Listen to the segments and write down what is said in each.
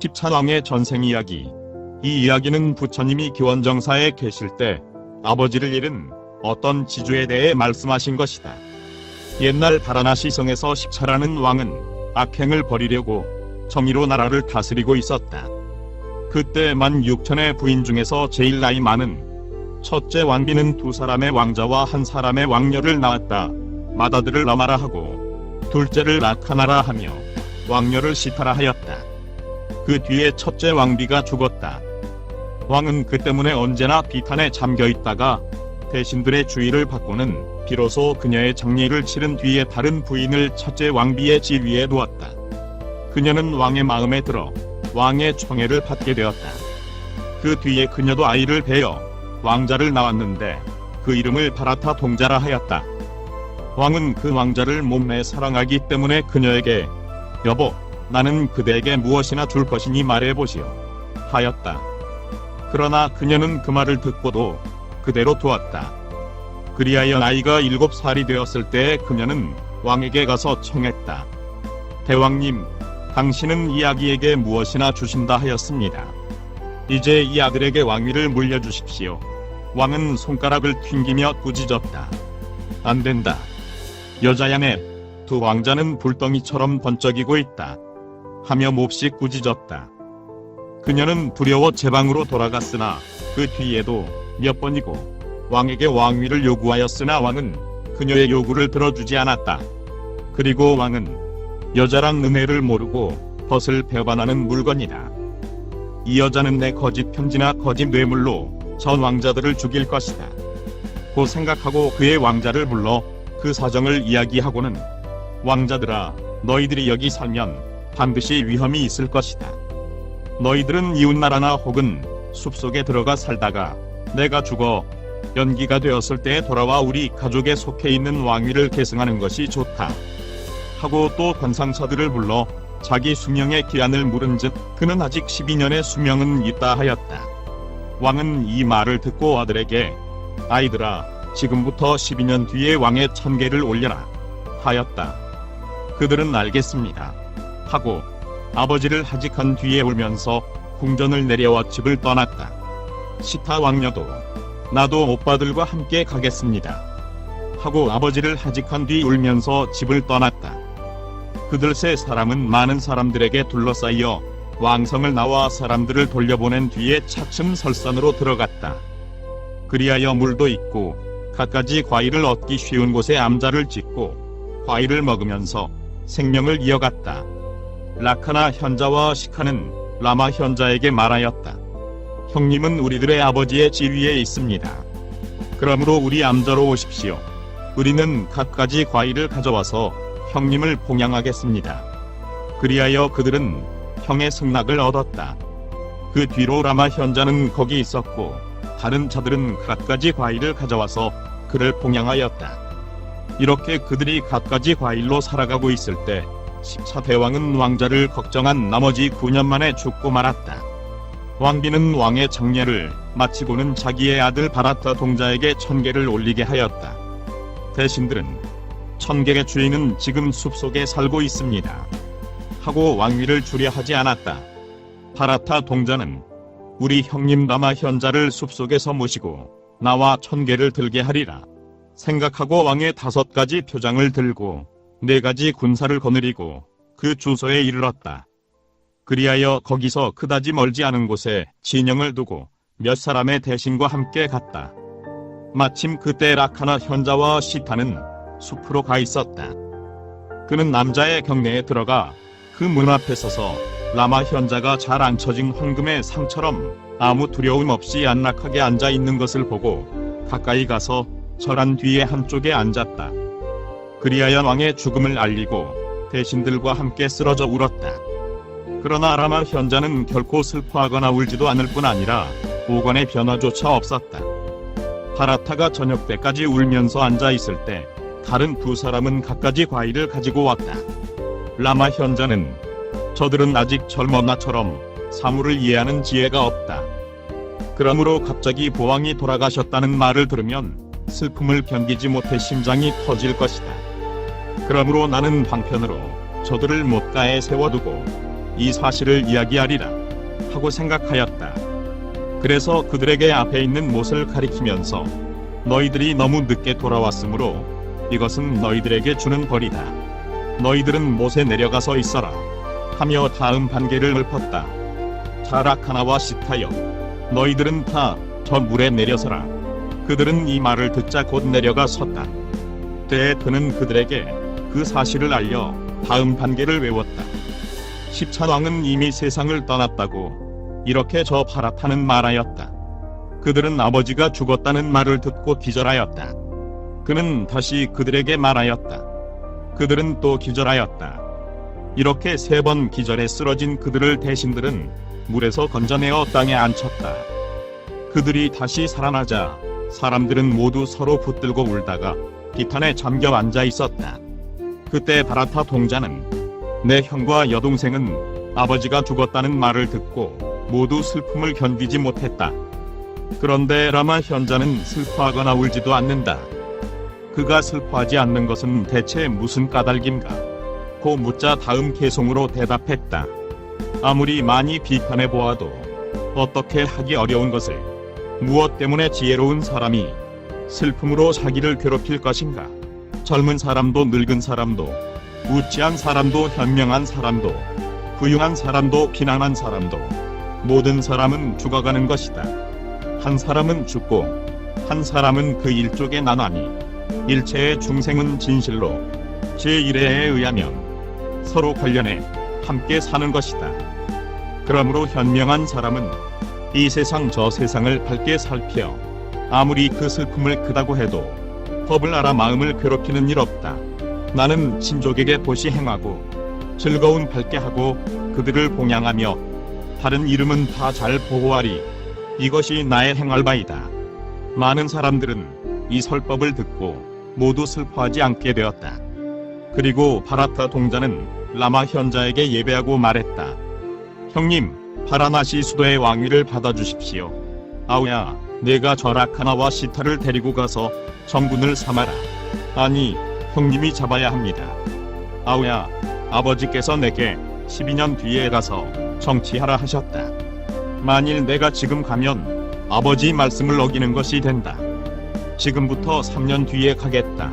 십찬왕의 전생 이야기. 이 이야기는 부처님이 기원정사에 계실 때 아버지를 잃은 어떤 지주에 대해 말씀하신 것이다. 옛날 바라나시 성에서 십차라는 왕은 악행을 버리려고 정의로 나라를 다스리고 있었다. 그때 만 6천의 부인 중에서 제일 나이 많은 첫째 왕비는 두 사람의 왕자와 한 사람의 왕녀를 낳았다. 마다들을 라마라 하고 둘째를 라카나라 하며 왕녀를 시타라 하였다. 그 뒤에 첫째 왕비가 죽었다. 왕은 그 때문에 언제나 비탄에 잠겨 있다가 대신들의 주의를 받고는 비로소 그녀의 정리를 치른 뒤에 다른 부인을 첫째 왕비의 지위에 두었다. 그녀는 왕의 마음에 들어 왕의 총애를 받게 되었다. 그 뒤에 그녀도 아이를 베어 왕자를 낳았는데 그 이름을 바라타 동자라 하였다. 왕은 그 왕자를 몸매 사랑하기 때문에 그녀에게 여보, 나는 그대에게 무엇이나 줄 것이니 말해보시오. 하였다. 그러나 그녀는 그 말을 듣고도 그대로 두었다. 그리하여 나이가 일곱 살이 되었을 때 그녀는 왕에게 가서 청했다. 대왕님, 당신은 이 아기에게 무엇이나 주신다 하였습니다. 이제 이 아들에게 왕위를 물려주십시오. 왕은 손가락을 튕기며 꾸짖었다. 안 된다. 여자야네, 두 왕자는 불덩이처럼 번쩍이고 있다. 하며 몹시 꾸짖었다. 그녀는 두려워 제 방으로 돌아갔으나 그 뒤에도 몇 번이고 왕에게 왕위를 요구하였으나 왕은 그녀의 요구를 들어주지 않았다. 그리고 왕은 여자랑 은혜를 모르고 벗을 배반하는 물건이다. 이 여자는 내 거짓 편지나 거짓 뇌물로 전 왕자들을 죽일 것이다. 고 생각하고 그의 왕자를 불러 그 사정을 이야기하고는 왕자들아 너희들이 여기 살면 반드시 위험이 있을 것이다. 너희들은 이웃나라나 혹은 숲속에 들어가 살다가 내가 죽어 연기가 되었을 때 돌아와 우리 가족에 속해 있는 왕위를 계승하는 것이 좋다. 하고 또 관상사들을 불러 자기 수명의 기한을 물은즉 그는 아직 12년의 수명은 있다 하였다. 왕은 이 말을 듣고 아들에게 아이들아 지금부터 12년 뒤에 왕의 천계를 올려라 하였다. 그들은 알겠습니다. 하고 아버지를 하직한 뒤에 울면서 궁전을 내려와 집을 떠났다. 시타 왕녀도 나도 오빠들과 함께 가겠습니다. 하고 아버지를 하직한 뒤 울면서 집을 떠났다. 그들 세 사람은 많은 사람들에게 둘러싸여 왕성을 나와 사람들을 돌려보낸 뒤에 차츰 설산으로 들어갔다. 그리하여 물도 있고 갖가지 과일을 얻기 쉬운 곳에 암자를 짓고 과일을 먹으면서 생명을 이어갔다. 라카나 현자와 시카는 라마 현자에게 말하였다. 형님은 우리들의 아버지의 지위에 있습니다. 그러므로 우리 암자로 오십시오. 우리는 갖가지 과일을 가져와서 형님을 봉양하겠습니다. 그리하여 그들은 형의 승낙을 얻었다. 그 뒤로 라마 현자는 거기 있었고 다른 자들은 갖가지 과일을 가져와서 그를 봉양하였다. 이렇게 그들이 갖가지 과일로 살아가고 있을 때 10차 대왕은 왕자를 걱정한 나머지 9년 만에 죽고 말았다. 왕비는 왕의 장례를 마치고는 자기의 아들 바라타 동자에게 천계를 올리게 하였다. 대신들은 천계의 주인은 지금 숲속에 살고 있습니다. 하고 왕위를 주려 하지 않았다. 바라타 동자는 우리 형님 라마 현자를 숲속에서 모시고 나와 천계를 들게 하리라. 생각하고 왕의 다섯 가지 표장을 들고 네 가지 군사를 거느리고 그 주소에 이르렀다. 그리하여 거기서 그다지 멀지 않은 곳에 진영을 두고 몇 사람의 대신과 함께 갔다. 마침 그때 라카나 현자와 시타는 숲으로 가 있었다. 그는 남자의 경내에 들어가 그 문 앞에 서서 라마 현자가 잘 앉혀진 황금의 상처럼 아무 두려움 없이 안락하게 앉아 있는 것을 보고 가까이 가서 절한 뒤에 한쪽에 앉았다. 그리하여 왕의 죽음을 알리고 대신들과 함께 쓰러져 울었다. 그러나 라마 현자는 결코 슬퍼하거나 울지도 않을 뿐 아니라 오건의 변화조차 없었다. 파라타가 저녁 때까지 울면서 앉아 있을 때 다른 두 사람은 갖가지 과일을 가지고 왔다. 라마 현자는 저들은 아직 젊은 나처럼 사물을 이해하는 지혜가 없다. 그러므로 갑자기 보왕이 돌아가셨다는 말을 들으면 슬픔을 견디지 못해 심장이 터질 것이다. 그러므로 나는 방편으로 저들을 못가에 세워두고 이 사실을 이야기하리라 하고 생각하였다. 그래서 그들에게 앞에 있는 못을 가리키면서 너희들이 너무 늦게 돌아왔으므로 이것은 너희들에게 주는 벌이다. 너희들은 못에 내려가서 있어라 하며 다음 반개를 읊었다. 자라카나와 시타여 너희들은 다 저 물에 내려서라. 그들은 이 말을 듣자 곧 내려가 섰다. 때에 그는 그들에게 그 사실을 알려 다음 반개를 외웠다. 십찬왕은 이미 세상을 떠났다고 이렇게 저 파라타는 말하였다. 그들은 아버지가 죽었다는 말을 듣고 기절하였다. 그는 다시 그들에게 말하였다. 그들은 또 기절하였다. 이렇게 세 번 기절해 쓰러진 그들을 대신들은 물에서 건져내어 땅에 앉혔다. 그들이 다시 살아나자 사람들은 모두 서로 붙들고 울다가 비탄에 잠겨 앉아 있었다. 그때 바라타 동자는 내 형과 여동생은 아버지가 죽었다는 말을 듣고 모두 슬픔을 견디지 못했다. 그런데 라마 현자는 슬퍼하거나 울지도 않는다. 그가 슬퍼하지 않는 것은 대체 무슨 까닭인가? 고 묻자 다음 개송으로 대답했다. 아무리 많이 비판해 보아도 어떻게 하기 어려운 것을 무엇 때문에 지혜로운 사람이 슬픔으로 자기를 괴롭힐 것인가? 젊은 사람도 늙은 사람도 우찌한 사람도 현명한 사람도 부유한 사람도 비난한 사람도 모든 사람은 죽어가는 것이다. 한 사람은 죽고 한 사람은 그 일족에 나눠니 일체의 중생은 진실로 제1회에 의하면 서로 관련해 함께 사는 것이다. 그러므로 현명한 사람은 이 세상 저 세상을 밝게 살펴 아무리 그 슬픔을 크다고 해도 법을 알아 마음을 괴롭히는 일 없다. 나는 친족에게 보시 행하고 즐거운 밝게 하고 그들을 봉양하며 다른 이름은 다 잘 보호하리. 이것이 나의 행할 바이다. 많은 사람들은 이 설법을 듣고 모두 슬퍼하지 않게 되었다. 그리고 바라타 동자는 라마 현자에게 예배하고 말했다. 형님, 파라나시 수도의 왕위를 받아주십시오. 아우야, 내가 저라카나와 시타를 데리고 가서 정군을 삼아라. 아니, 형님이 잡아야 합니다. 아우야, 아버지께서 내게 12년 뒤에 가서 정치하라 하셨다. 만일 내가 지금 가면 아버지 말씀을 어기는 것이 된다. 지금부터 3년 뒤에 가겠다.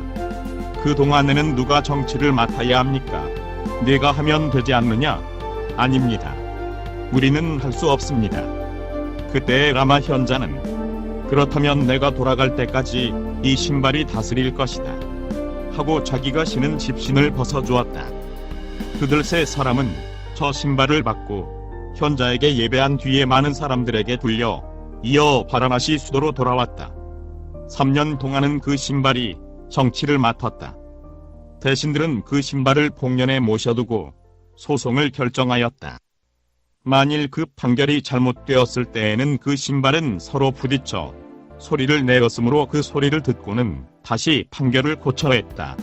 그 동안에는 누가 정치를 맡아야 합니까? 내가 하면 되지 않느냐? 아닙니다. 우리는 할 수 없습니다. 그때 라마 현자는 그렇다면 내가 돌아갈 때까지 이 신발이 다스릴 것이다. 하고 자기가 신은 집신을 벗어 주었다. 그들 세 사람은 저 신발을 받고 현자에게 예배한 뒤에 많은 사람들에게 돌려 이어 바라나시 수도로 돌아왔다. 3년 동안은 그 신발이 정치를 맡았다. 대신들은 그 신발을 복년에 모셔두고 소송을 결정하였다. 만일 그 판결이 잘못되었을 때에는 그 신발은 서로 부딪혀 소리를 내었으므로 그 소리를 듣고는 다시 판결을 고쳐했다.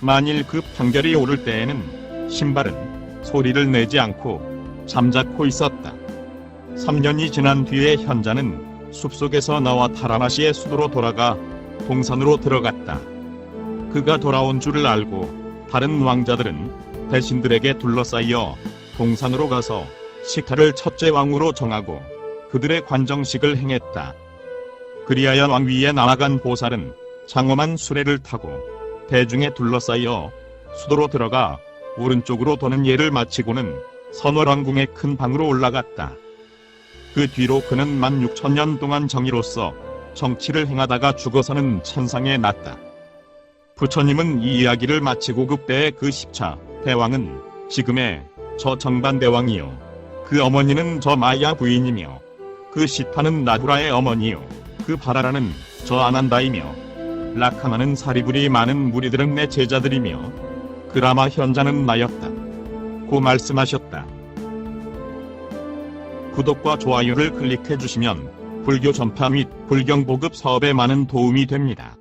만일 그 판결이 옳을 때에는 신발은 소리를 내지 않고 잠자코 있었다. 3년이 지난 뒤에 현자는 숲속에서 나와 타라나시의 수도로 돌아가 동산으로 들어갔다. 그가 돌아온 줄을 알고 다른 왕자들은 대신들에게 둘러싸여 동산으로 가서 시타를 첫째 왕으로 정하고 그들의 관정식을 행했다. 그리하여 왕 위에 나아간 보살은 장엄한 수레를 타고 대중에 둘러싸여 수도로 들어가 오른쪽으로 도는 예를 마치고는 선월왕궁의 큰 방으로 올라갔다. 그 뒤로 그는 만 6천년 동안 정의로서 정치를 행하다가 죽어서는 천상에 났다. 부처님은 이 이야기를 마치고 그때의 그 십차 대왕은 지금의 저 정반대왕이요. 그 어머니는 저 마야 부인이며 그 시타는 나두라의 어머니요. 그 바라라는 저 아난다이며 라카나는 사리불이 많은 무리들은 내 제자들이며 그라마 현자는 나였다. 고 말씀하셨다. 구독과 좋아요를 클릭해 주시면 불교 전파 및 불경 보급 사업에 많은 도움이 됩니다.